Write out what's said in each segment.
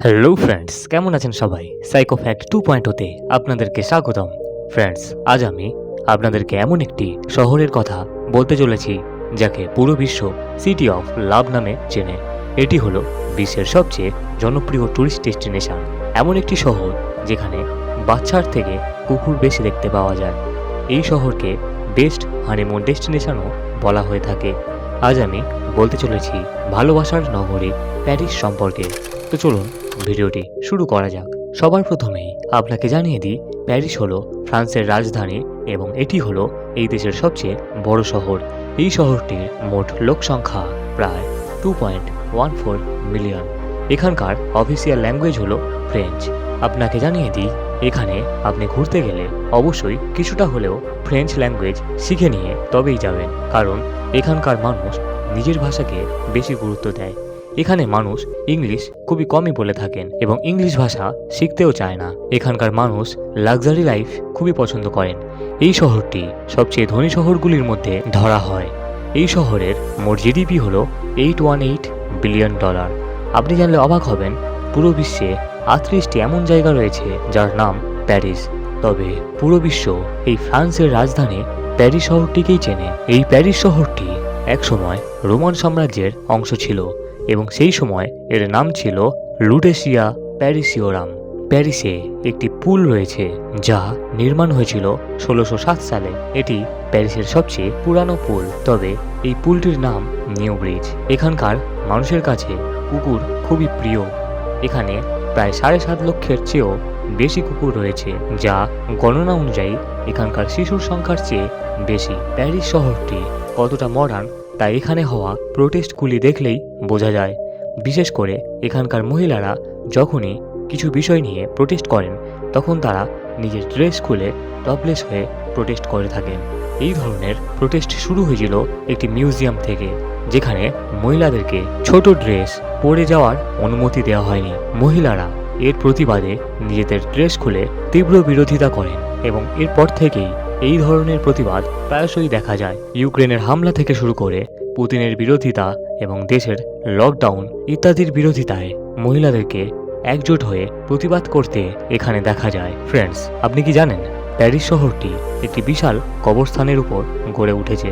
Hello friends কেমন আছেন সবাই? সাইকো ফ্যাক্ট টু পয়েন্ট ওতে আপনাদেরকে স্বাগতম। ফ্রেন্ডস আজ আমি আপনাদেরকে এমন একটি শহরের কথা বলতে চলেছি, যাকে পুরো বিশ্ব সিটি অফ লাভ নামে চেনে। এটি হলো বিশ্বের সবচেয়ে জনপ্রিয় ট্যুরিস্ট ডেস্টিনেশন এমন একটি শহর যেখানে বাচ্চার থেকে কুকুর বেশি দেখতে পাওয়া যায়। এই শহরকে বেস্ট হানিমুন ডেস্টিনেশনও বলা হয়ে থাকে। আজ আমি বলতে চলেছি ভালোবাসার নগরী প্যারিস সম্পর্কে। তো চলুন ভিডিওটি শুরু করা যাক। সবার প্রথমেই আপনাকে জানিয়ে দিই, প্যারিস হলো ফ্রান্সের রাজধানী এবং এটি হলো এই দেশের সবচেয়ে বড় শহর। এই শহরটির মোট লোক সংখ্যা প্রায় two point one four million এখানকার অফিসিয়াল ল্যাঙ্গুয়েজ হলো ফ্রেঞ্চ আপনাকে জানিয়ে দিই, এখানে আপনি ঘুরতে গেলে অবশ্যই কিছুটা হলেও ফ্রেঞ্চ ল্যাঙ্গুয়েজ শিখে নিয়ে তবেই যাবেন। কারণ এখানকার মানুষ নিজের ভাষাকে বেশি গুরুত্ব দেয়। এখানে মানুষ ইংলিশ খুবই কমই বলে থাকেন এবং ইংলিশ ভাষা শিখতেও চায় না। এখানকার মানুষ লাক্সারি লাইফ খুবই পছন্দ করেন। এই শহরটি সবচেয়ে ধনী শহরগুলির মধ্যে ধরা হয়। এই শহরের মোট জিডিপি হল eight one eight billion dollar. আপনি জানলে অবাক হবেন, পুরো বিশ্বে আটত্রিশটি এমন জায়গা রয়েছে যার নাম প্যারিস। তবে পুরো বিশ্ব এই ফ্রান্সের রাজধানী প্যারিস শহরটিকেই চেনে। এই প্যারিস শহরটি একসময় রোমান সাম্রাজ্যের অংশ ছিল। এবং সেই সময় এর নাম ছিল লুটেশিয়া প্যারিসিওরাম। প্যারিসে একটি পুল রয়েছে যা নির্মাণ হয়েছিল ষোলোশো সাত সালে। এটি প্যারিসের সবচেয়ে পুরানো পুল, তবে এই পুলটির নাম নিউ ব্রিজ। এখানকার মানুষের কাছে কুকুর খুবই প্রিয়। এখানে প্রায় সাড়ে সাত লক্ষের চেয়েও বেশি কুকুর রয়েছে, যা গণনা অনুযায়ী এখানকার শিশুর সংখ্যার চেয়ে বেশি। প্যারিস শহরটি কতটা মডার্ন তা এখানে হওয়া প্রোটেস্টগুলি দেখলেই বোঝা যায়। বিশেষ করে এখানকার মহিলারা যখনই কিছু বিষয় নিয়ে প্রোটেস্ট করেন, তখন তারা নিজের ড্রেস খুলে টপলেস হয়ে প্রোটেস্ট করে থাকেন এই ধরনের প্রোটেস্ট শুরু হয়েছিল একটি মিউজিয়াম থেকে, যেখানে মহিলাদেরকে ছোট ড্রেস পরে যাওয়ার অনুমতি দেওয়া হয়নি। মহিলারা এর প্রতিবাদে নিজেদের ড্রেস খুলে তীব্র বিরোধিতা করেন এবং এরপর থেকেই এই ধরনের প্রতিবাদ প্রায়শই দেখা যায়। ইউক্রেনের হামলা থেকে শুরু করে পুতিনের বিরোধিতা এবং দেশের লকডাউন ইত্যাদির বিরোধিতায় মহিলাদেরকে একজোট হয়ে প্রতিবাদ করতে এখানে দেখা যায়। ফ্রেন্ডস আপনি কি জানেন? প্যারিস শহরটি একটি বিশাল কবরস্থানের উপর গড়ে উঠেছে।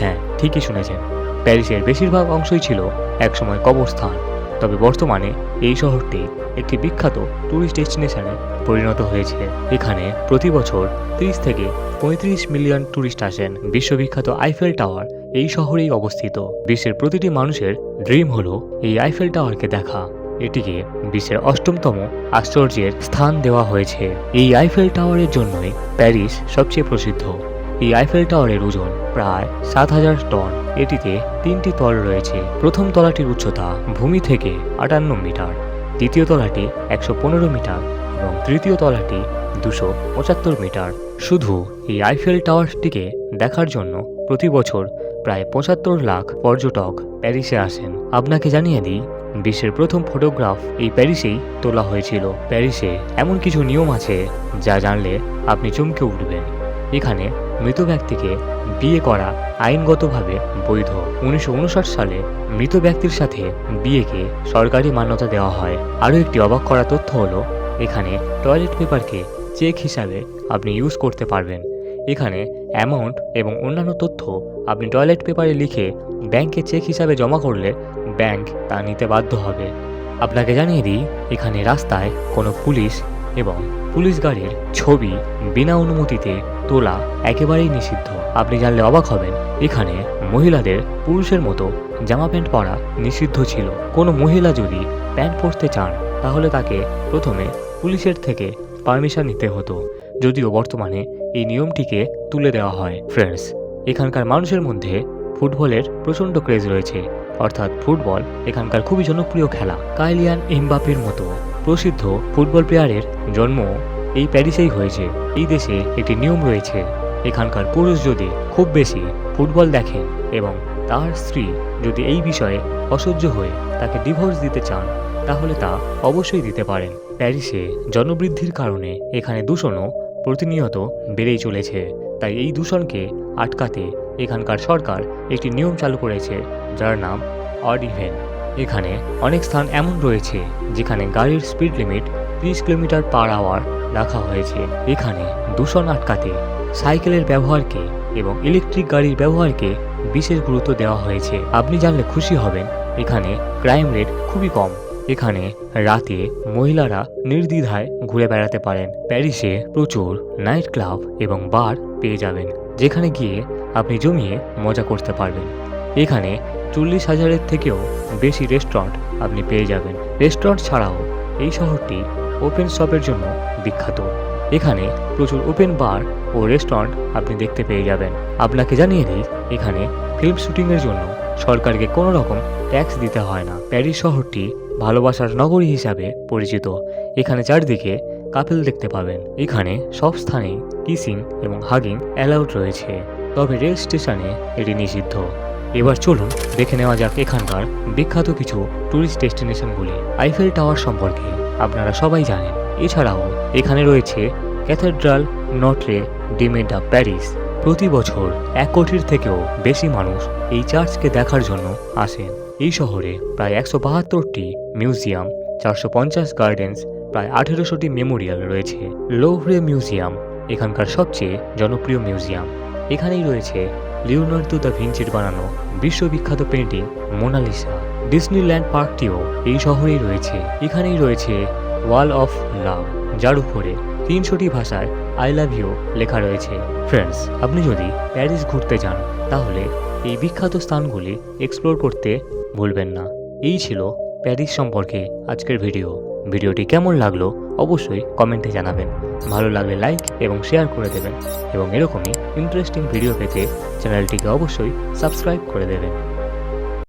হ্যাঁ ঠিকই শুনেছেন। প্যারিসের বেশিরভাগ অংশই ছিল একসময় কবরস্থান। তবে বর্তমানে এই শহরটি একটি বিখ্যাত ট্যুরিস্ট ডেস্টিনেশনে পরিণত হয়েছে। এখানে প্রতি বছর ত্রিশ থেকে পঁয়ত্রিশ মিলিয়ন ট্যুরিস্ট আসেন। বিশ্ববিখ্যাত আইফেল টাওয়ার এই শহরেই অবস্থিত। বিশ্বের প্রতিটি মানুষের ড্রিম হলো এই আইফেল টাওয়ারকে দেখা। এটিকে বিশ্বের অষ্টমতম আশ্চর্যের স্থান দেওয়া হয়েছে। এই আইফেল টাওয়ারের জন্যই প্যারিস সবচেয়ে প্রসিদ্ধ। এই আইফেল টাওয়ারের ওজন প্রায় সাত হাজার টন। এটিতে তিনটি তল রয়েছে। প্রথম তলাটির উচ্চতা ভূমি থেকে আটান্ন মিটার। দ্বিতীয় তলাটি একশো পনেরো মিটার এবং তৃতীয় তলাটি দুশো পঁচাত্তর মিটার। শুধু এই আইফেল টাওয়ারটিকে দেখার জন্য প্রতি বছর প্রায় পঁচাত্তর লাখ পর্যটক প্যারিসে আসেন। আপনাকে জানিয়ে দিই, বিশ্বের প্রথম ফটোগ্রাফ এই প্যারিসেই তোলা হয়েছিল। প্যারিসে এমন কিছু নিয়ম আছে যা জানলে আপনি চমকে উঠবেন। এখানে মৃত ব্যক্তিকে বিয়ে করা আইনগতভাবে বৈধ। উনিশশো উনষাট সালে মৃত ব্যক্তির সাথে বিয়েকে সরকারি মান্যতা দেওয়া হয়। আরও একটি অবাক করা তথ্য হলো, এখানে টয়লেট পেপারকে চেক হিসাবে আপনি ইউজ করতে পারবেন। এখানে অ্যামাউন্ট এবং অন্যান্য তথ্য আপনি টয়লেট পেপারে লিখে ব্যাংকে চেক হিসাবে জমা করলে ব্যাংক তা নিতে বাধ্য হবে। আপনাকে জানিয়ে দিই, এখানে রাস্তায় কোনো পুলিশ এবং পুলিশ গাড়ির ছবি বিনা অনুমতিতে তোলা একেবারেই নিষিদ্ধ। আপনি জানলে অবাক হবেন, এখানে মহিলাদের পুরুষের মতো জামা প্যান্ট পরা নিষিদ্ধ ছিল। কোনো মহিলা যদি প্যান্ট পরতে চান, তাহলে তাকে প্রথমে পুলিশের থেকে পারমিশন নিতে হতো। যদিও বর্তমানে এই নিয়মটিকে তুলে দেওয়া হয়। ফ্রেন্ডস এখানকার মানুষের মধ্যে ফুটবলের প্রচণ্ড ক্রেজ রয়েছে। অর্থাৎ ফুটবল এখানকার খুবই জনপ্রিয় খেলা। কাইলিয়ান এমবাপের মতো প্রসিদ্ধ ফুটবল প্লেয়ারের জন্ম এই প্যারিসেই হয়েছে। এই দেশে একটি নিয়ম রয়েছে, এখানকার পুরুষ যদি খুব বেশি ফুটবল দেখেন এবং তার স্ত্রী যদি এই বিষয়ে অসহ্য হয়ে তাকে ডিভোর্স দিতে চান, তাহলে তা অবশ্যই দিতে পারেন। প্যারিসে জনবৃদ্ধির কারণে এখানে দূষণও প্রতিনিয়ত বেড়েই চলেছে। তাই এই দূষণকে আটকাতে এখানকার সরকার একটি নিয়ম চালু করেছে, যার নাম অড ইভেন এখানে অনেক স্থান এমন রয়েছে, যেখানে গাড়ির স্পিড লিমিট ত্রিশ কিলোমিটার পার আওয়ার রাখা হয়েছে। এখানে দূষণ আটকাতে সাইকেলের ব্যবহারকে এবং ইলেকট্রিক গাড়ির ব্যবহারকে বিশেষ গুরুত্ব দেওয়া হয়েছে। আপনি জানলে খুশি হবেন, এখানে ক্রাইম রেট খুবই কম। এখানে রাতে মহিলারা নির্দ্বিধায় ঘুরে বেড়াতে পারেন। প্যারিসে প্রচুর নাইট ক্লাব এবং বার পেয়ে যাবেন, যেখানে গিয়ে আপনি জমিয়ে মজা করতে পারবেন। এখানে চল্লিশ হাজারের থেকেও বেশি রেস্টুরেন্ট আপনি পেয়ে যাবেন। রেস্টুরেন্ট ছাড়াও এই শহরটি ওপেন শপের জন্য বিখ্যাত। এখানে প্রচুর ওপেন বার ও রেস্টুরেন্ট আপনি দেখতে পেয়ে যাবেন। আপনাকে জানিয়ে দিই, এখানে ফিল্ম শুটিংয়ের জন্য সরকারকে কোনো রকম ট্যাক্স দিতে হয় না। প্যারিস শহরটি ভালোবাসার নগরী হিসাবে পরিচিত। এখানে চারদিকে কাপেল দেখতে পাবেন। এখানে সব স্থানেই কিসিং এবং হাগিং অ্যালাউড রয়েছে। তবে রেল স্টেশনে এটি নিষিদ্ধ। এবার চলুন দেখে নেওয়া যাক এখানকার বিখ্যাত কিছু ট্যুরিস্ট ডেস্টিনেশনগুলি আইফেল টাওয়ার সম্পর্কে আপনারা সবাই জানেন। এছাড়াও এখানে রয়েছে ক্যাথেড্রাল নটরে ডিমে ডা প্যারিস প্রতি বছর এক কোটির থেকেও বেশি মানুষ এই চার্চকে দেখার জন্য আসেন। এই শহরে প্রায় একশো বাহাত্তরটি মিউজিয়াম, চারশো পঞ্চাশ গার্ডেন্স, প্রায় আঠেরোশোটি মেমোরিয়াল রয়েছে। লোভরে মিউজিয়াম, এখানকার সবচেয়ে জনপ্রিয় মিউজিয়াম। এখানেই রয়েছে লিওনার্দো দ্য ভিঞ্চির বানানো বিশ্ববিখ্যাত পেন্টিং মোনালিসা। ডিসনিল্যান্ড পার্কটিও এই শহরেই রয়েছে। এখানেই রয়েছে ওয়াল অফ লাভ, যার উপরে তিনশোটি ভাষায় আই লাভ ইউ লেখা রয়েছে। ফ্রেন্ডস, আপনি যদি প্যারিস ঘুরতে যান, তাহলে এই বিখ্যাত স্থানগুলি এক্সপ্লোর করতে ভুলবেন না। এই ছিল প্যারিস সম্পর্কে আজকের ভিডিও। ভিডিওটি কেমন লাগল অবশ্যই কমেন্টে জানাবেন। ভালো লাগলে লাইক এবং শেয়ার করে দেবেন এবং এরকমই ইন্টারেস্টিং ভিডিও পেতে চ্যানেলটিকে অবশ্যই সাবস্ক্রাইব করে দেবেন।